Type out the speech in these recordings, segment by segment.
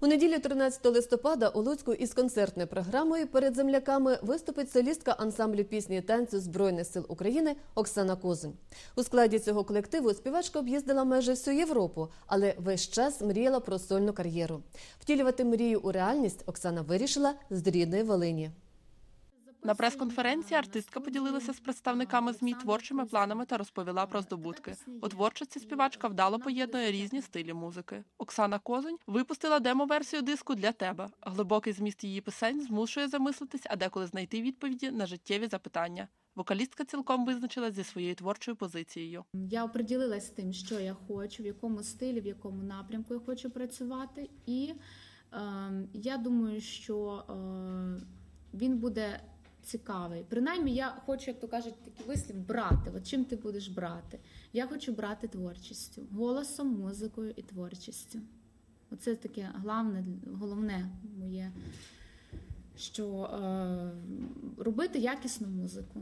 У неділю 13 листопада у Луцьку із концертною програмою перед земляками виступить солістка ансамблю пісні і танцю Збройних сил України Оксана Козунь. У складі цього колективу співачка об'їздила майже всю Європу, але весь час мріяла про сольну кар'єру. Втілювати мрію у реальність Оксана вирішила з рідної Волині. На прес-конференції артистка поділилася з представниками ЗМІ творчими планами та розповіла про здобутки. У творчості співачка вдало поєднує різні стилі музики. Оксана Козунь випустила демо-версію диску для тебе. Глибокий зміст її пісень змушує замислитись, а деколи знайти відповіді на життєві запитання. Вокалістка цілком визначилась зі своєю творчою позицією. Я оприділилась тим, що я хочу, в якому стилі, в якому напрямку я хочу працювати. І е, я думаю, що е, він буде цікавий. Принаймні, я хочу, як то кажуть, такий вислів брати. От чим ти будеш брати? Я хочу брати творчістю, голосом, музикою і творчістю. Оце таке головне, головне моє, що е, робити якісну музику.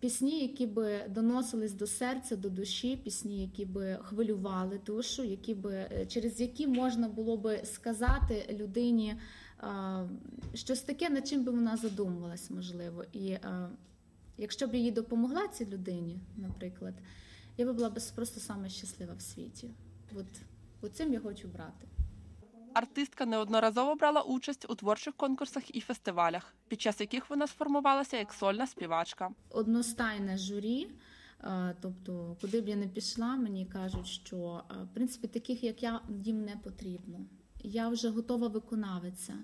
Пісні, які би доносились до серця, до душі, пісні, які би хвилювали душу, які би е, через які можна було би сказати людині а, щось таке, над чим би вона задумувалась, можливо. І а, якщо б їй допомогла цій людині, наприклад, я би була б просто саме щаслива в світі. От, от цим я хочу брати. Артистка неодноразово брала участь у творчих конкурсах і фестивалях, під час яких вона сформувалася як сольна співачка. одностайне журі. е, Тобто, куди б я не пішла, мені кажуть, що е, в принципі таких, як я, їм не потрібно. Я вже готова виконавиця.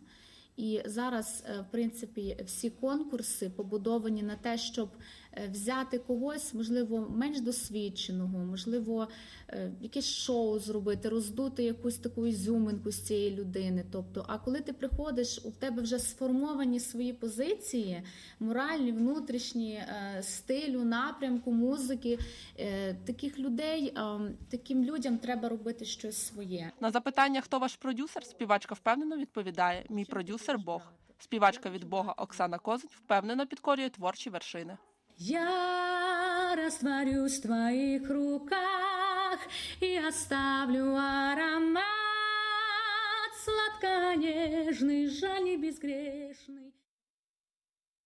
І зараз, е, в принципі, всі конкурси побудовані на те, щоб взяти когось, можливо, менш досвідченого, можливо, е, якесь шоу зробити, роздути якусь таку ізюминку з цієї людини. Тобто, а коли ти приходиш, у тебе вже сформовані свої позиції, моральні, внутрішні, е, стилю, напрямку, музики. Е, Таких людей, е, таким людям треба робити щось своє. На запитання, хто ваш продюсер, співачка впевнено відповідає: Мій продюсер Бог. Співачка від Бога Оксана Козунь впевнено підкорює творчі вершини. Я растворюсь в твоих руках и оставлю аромат сладко-нежный, жаль не безгрешный.